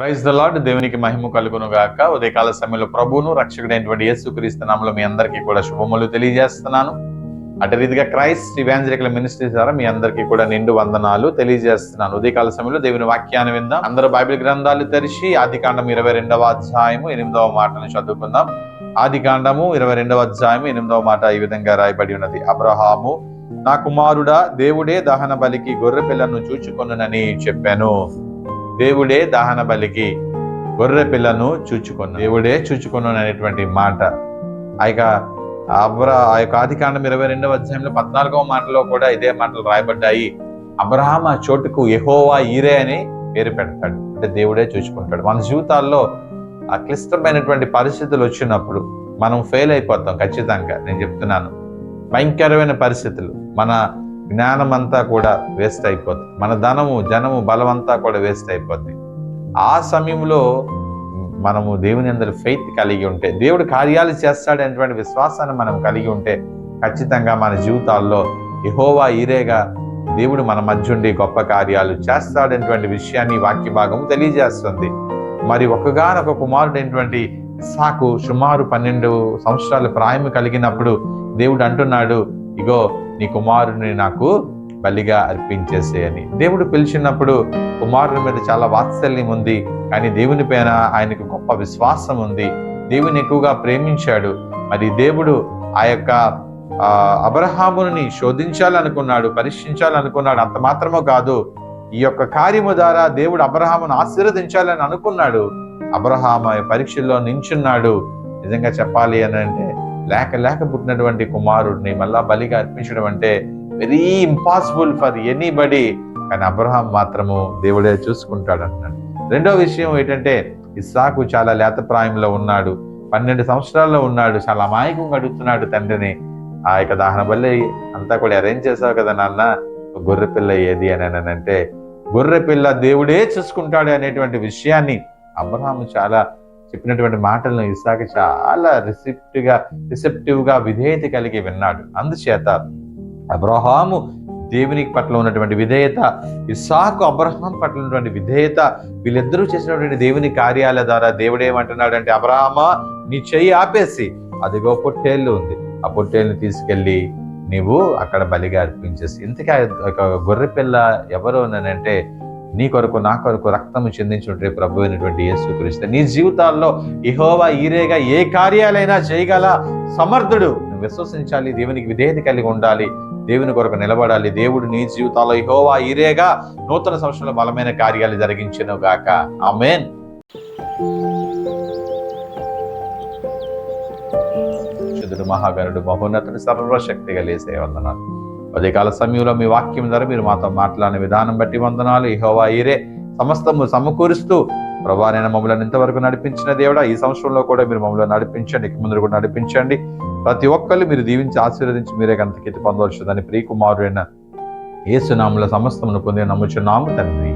Praise the lord దేవునికి మహిమ కలుగును గాక. ఉదయకాల సమయంలో ప్రభువును రక్షకుడైనటువంటి యేసుక్రీస్తు నామలో మీ అందరికీ కూడా శుభములు తెలియజేస్తున్నాను. అటు రీతిగా క్రైస్ట్ ఇవాంజలికల్ మినిస్ట్రీ ద్వారా మీ అందరికీ కూడా నిండు వందనాలు తెలియజేస్తున్నాను. ఉదయకాల సమయంలో దేవుని వాక్యాన్ని విందాం. అందరూ బైబిల్ గ్రంథాలు తెరిచి ఆదికాండం ఇరవై రెండవ అధ్యాయము ఎనిమిదవ మాటను చదువుకుందాం. ఆదికాండము ఇరవై రెండవ అధ్యాయము ఎనిమిదవ మాట ఈ విధంగా రాయబడి ఉన్నది. అబ్రహాము నా కుమారుడా దేవుడే దహన బలికి గొర్రె పిల్లను చూచుకొనునని చెప్పాను. దేవుడే దహన బలికి గొర్రె పిల్లను చూచుకున్నాను దేవుడే చూచుకున్నాను అనేటువంటి మాట. ఆ యొక్క అబ్రా ఆ యొక్క ఆదికాండం ఇరవై రెండవ అధ్యాయంలో పద్నాలుగవ మాటలో కూడా ఇదే మాటలు రాయబడ్డాయి. అబ్రహాం ఆ చోటుకు ఎహోవా ఈరే అని పేరు పెడతాడు. అంటే దేవుడే చూసుకుంటాడు మన జీవితాల్లో ఆ క్లిష్టమైనటువంటి పరిస్థితులు వచ్చినప్పుడు మనం ఫెయిల్ అయిపోతాం ఖచ్చితంగా. నేను చెప్తున్నాను. భయంకరమైన పరిస్థితులు. మన జ్ఞానం అంతా కూడా వేస్ట్ అయిపోతుంది మన ధనము జనము బలం అంతా కూడా వేస్ట్ అయిపోతుంది ఆ సమయంలో మనము దేవుని అందరి ఫెయిత్ కలిగి ఉంటే దేవుడు కార్యాలు చేస్తాడనేటువంటి విశ్వాసాన్ని మనం కలిగి ఉంటే ఖచ్చితంగా మన జీవితాల్లో ఇహోవా ఈరేగా దేవుడు మన మధ్య ఉండి గొప్ప కార్యాలు చేస్తాడనేటువంటి విషయాన్ని వాక్య భాగం తెలియజేస్తుంది. మరి ఒకగానొక కుమారుడైనటువంటి సాకు సుమారు పన్నెండు సంవత్సరాల ప్రాయం కలిగినప్పుడు దేవుడు అంటున్నాడు ఇగో నీ కుమారుని నాకు బలిగా అర్పించేసేయని. దేవుడు పిలిచినప్పుడు కుమారుని మీద చాలా వాత్సల్యం ఉంది కానీ దేవుని పైన ఆయనకు గొప్ప విశ్వాసం ఉంది. దేవుని ఎక్కువగా ప్రేమించాడు. మరి దేవుడు ఆ యొక్క ఆ, అబ్రహాముని శోధించాలనుకున్నాడు పరీక్షించాలనుకున్నాడు అంత మాత్రమో కాదు. ఈ యొక్క కార్యము ద్వారా దేవుడు అబ్రహామును ఆశీర్వదించాలని అనుకున్నాడు. అబ్రహాం ఆ పరీక్షల్లో నించున్నాడు. నిజంగా చెప్పాలి అని అంటే లేక లేక పుట్టినటువంటి కుమారుడిని మళ్ళా బలిగా అర్పించడం అంటే వెరీ ఇంపాసిబుల్ ఫర్ ఎనీబడి కానీ అబ్రహాం మాత్రము దేవుడే చూసుకుంటాడు అంటున్నాడు రెండో విషయం ఏంటంటే ఇస్సాకు చాలా లేత ప్రాయంలో ఉన్నాడు. పన్నెండు సంవత్సరాల్లో ఉన్నాడు. చాలా అమాయకంగా అడుగుతున్నాడు తండ్రిని. ఆ యొక్క దహన బల్లి అంతా కూడా అరేంజ్ చేసావు కదా నాన్న గొర్రె పిల్ల ఏది అని అని అంటే గొర్రె పిల్ల దేవుడే చూసుకుంటాడు అనేటువంటి విషయాన్ని అబ్రహాము చాలా చెప్పినటువంటి మాటలను ఇసాక చాలా రిసిప్ట్గా రిసెప్టివ్గా విధేయత కలిగి విన్నాడు. అందుచేత అబ్రహాము దేవునికి పట్ల ఉన్నటువంటి విధేయత ఇసాకు అబ్రహాం పట్ల ఉన్నటువంటి విధేయత వీళ్ళిద్దరూ చేసినటువంటి దేవుని కార్యాల ద్వారా దేవుడు ఏమంటున్నాడు అంటే అబ్రహమా నీ చెయ్యి ఆపేసి అదిగో పొట్టేళ్ళు ఉంది. ఆ పొట్టేళ్ళని తీసుకెళ్ళి నీవు అక్కడ బలిగా అర్పించేసి ఇంతకీ ఆ గొర్రె పిల్ల ఎవరు అని అంటే నీ కొరకు నా కొరకు రక్తము చెందించుంటే ప్రభు అయినటువంటి యేసుక్రీస్తు నీ జీవితాల్లో ఇహోవా ఈరేగా ఏ కార్యాలైనా చేయగల సమర్థుడు. నువ్వు విశ్వసించాలి దేవునికి విధేయత కలిగి ఉండాలి దేవుని కొరకు నిలబడాలి. దేవుడు నీ జీవితాల్లో ఇహోవా ఈరేగా నూతన సంవత్సరంలో బలమైన కార్యాలు జరిగించను గాక. ఆమెన్. శుద్ధుడు మహోన్నతుడు సర్వశక్తి కలిసే వందనాలు. ఉదయకాల సమయంలో మీ వాక్యం ద్వారా మీరు మాతో మాట్లాడిన విధానం బట్టి వందనాలు. ఇహోవా ఈరే సమస్తము సమకూరుస్తూ ప్రభానైన మమ్మల్ని ఇంతవరకు నడిపించిన దేవుడా ఈ సంవత్సరంలో కూడా మీరు మమ్మల్ని నడిపించండి ఇక ముందు కూడా నడిపించండి. ప్రతి ఒక్కళ్ళు మీరు దీవించి ఆశీర్వదించి మీరే గంతకీతి పొందవచ్చుదని ప్రియకుమారుడైన ఏసునాముల సమస్తమును పొందే నమ్ముచున్నాము తండ్రి.